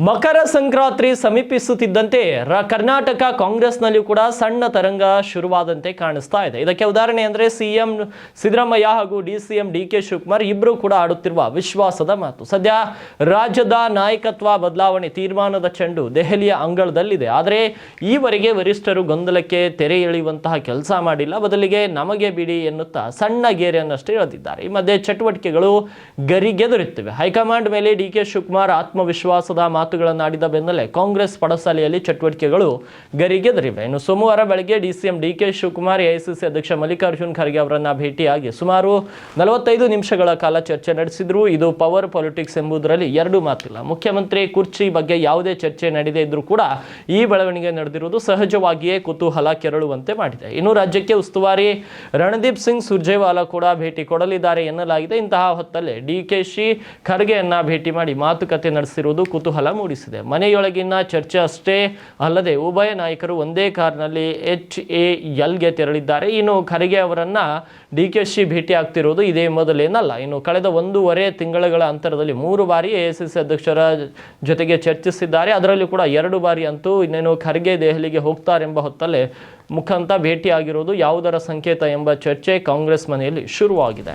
ಮಕರ ಸಂಕ್ರಾಂತಿ ಸಮೀಪಿಸುತ್ತಿದ್ದಂತೆ ರ- ಕರ್ನಾಟಕ ಕಾಂಗ್ರೆಸ್ನಲ್ಲಿಯೂ ಕೂಡ ಸಣ್ಣ ತರಂಗ ಶುರುವಾದಂತೆ ಕಾಣಿಸ್ತಾ ಇದೆ. ಇದಕ್ಕೆ ಉದಾಹರಣೆ ಅಂದರೆ ಸಿ ಎಂ ಸಿದ್ದರಾಮಯ್ಯ ಹಾಗೂ D C M D K Shivakumar ಇಬ್ಬರು ಕೂಡ ಆಡುತ್ತಿರುವ ವಿಶ್ವಾಸದ ಮಾತು. ಸದ್ಯ ರಾಜ್ಯದ ನಾಯಕತ್ವ ಬದಲಾವಣೆ ತೀರ್ಮಾನದ ಚೆಂಡು ದೆಹಲಿಯ ಅಂಗಳದಲ್ಲಿದೆ. ಆದರೆ ಈವರೆಗೆ ವರಿಷ್ಠರು ಗೊಂದಲಕ್ಕೆ ತೆರೆ ಎಳೆಯುವಂತಹ ಕೆಲಸ ಮಾಡಿಲ್ಲ. ಬದಲಿಗೆ ನಮಗೆ ಬಿಡಿ ಎನ್ನುತ್ತಾ ಸಣ್ಣ ಗೆರೆಯನ್ನಷ್ಟೇ ಎಳೆದಿದ್ದಾರೆ. ಈ ಮಧ್ಯೆ ಚಟುವಟಿಕೆಗಳು ಗರಿಗೆದರುತ್ತಿವೆ. ಹೈಕಮಾಂಡ್ ಮೇಲೆ ಡಿ ಕೆ ಶಿವಕುಮಾರ್ ಆತ್ಮವಿಶ್ವಾಸದ ಮಾತುಗಳನ್ನಾಡಿದ ಬೆನ್ನಲ್ಲೇ ಕಾಂಗ್ರೆಸ್ ಪಡಸಾಲೆಯಲ್ಲಿ ಚಟುವಟಿಕೆಗಳು ಗರಿಗೆದರಿವೆ. ಇನ್ನು ಸೋಮವಾರ ಬೆಳಗ್ಗೆ DCM D K Shivakumar AICC ಅಧ್ಯಕ್ಷ ಮಲ್ಲಿಕಾರ್ಜುನ್ ಖರ್ಗೆ ಅವರನ್ನ ಭೇಟಿಯಾಗಿ ಸುಮಾರು ನಲವತ್ತೈದು ನಿಮಿಷಗಳ ಕಾಲ ಚರ್ಚೆ ನಡೆಸಿದ್ರು. ಇದು ಪವರ್ ಪಾಲಿಟಿಕ್ಸ್ ಎಂಬುದರಲ್ಲಿ ಎರಡು ಮಾತಿಲ್ಲ. ಮುಖ್ಯಮಂತ್ರಿ ಕುರ್ಚಿ ಬಗ್ಗೆ ಯಾವುದೇ ಚರ್ಚೆ ನಡೆದೇ ಇದ್ರೂ ಕೂಡ ಈ ಬೆಳವಣಿಗೆ ನಡೆದಿರುವುದು ಸಹಜವಾಗಿಯೇ ಕುತೂಹಲ ಕೆರಳುವಂತೆ ಮಾಡಿದೆ. ಇನ್ನು ರಾಜ್ಯಕ್ಕೆ ಉಸ್ತುವಾರಿ ರಣದೀಪ್ ಸಿಂಗ್ ಸುರ್ಜೇವಾಲಾ ಕೂಡ ಭೇಟಿ ಕೊಡಲಿದ್ದಾರೆ ಎನ್ನಲಾಗಿದೆ. ಇಂತಹ ಹೊತ್ತಲ್ಲೇ ಡಿ ಕೆ ಶಿ ಖರ್ಗೆಯನ್ನ ಭೇಟಿ ಮಾಡಿ ಮಾತುಕತೆ ನಡೆಸಿರುವುದು ಕುತೂಹಲ ಮೂಡಿಸಿದೆ. ಮನೆಯೊಳಗಿನ ಚರ್ಚೆ ಅಷ್ಟೇ ಅಲ್ಲದೆ ಉಭಯ ನಾಯಕರು ಒಂದೇ ಕಾರ್ನಲ್ಲಿ ಎಚ್ ಎ ಎಲ್ಗೆ ತೆರಳಿದ್ದಾರೆ. ಇನ್ನು ಖರ್ಗೆ ಅವರನ್ನ ಶಿ ಭೇಟಿ ಆಗ್ತಿರೋದು ಇದೇ ಮೊದಲೇನಲ್ಲ. ಇನ್ನು ಕಳೆದ ಒಂದೂವರೆ ತಿಂಗಳುಗಳ ಅಂತರದಲ್ಲಿ ಮೂರು ಬಾರಿ ಎಐಸಿಸಿ ಅಧ್ಯಕ್ಷರ ಜೊತೆಗೆ ಚರ್ಚಿಸಿದ್ದಾರೆ. ಅದರಲ್ಲಿ ಕೂಡ ಎರಡು ಬಾರಿ ಅಂತೂ ಇನ್ನೇನು ಖರ್ಗೆ ದೆಹಲಿಗೆ ಹೋಗ್ತಾರೆಂಬ ಹೊತ್ತಲ್ಲೇ ಮುಖಾಂತ ಭೇಟಿಯಾಗಿರುವುದು ಯಾವುದರ ಸಂಕೇತ ಎಂಬ ಚರ್ಚೆ ಕಾಂಗ್ರೆಸ್ ಮನೆಯಲ್ಲಿ ಶುರುವಾಗಿದೆ.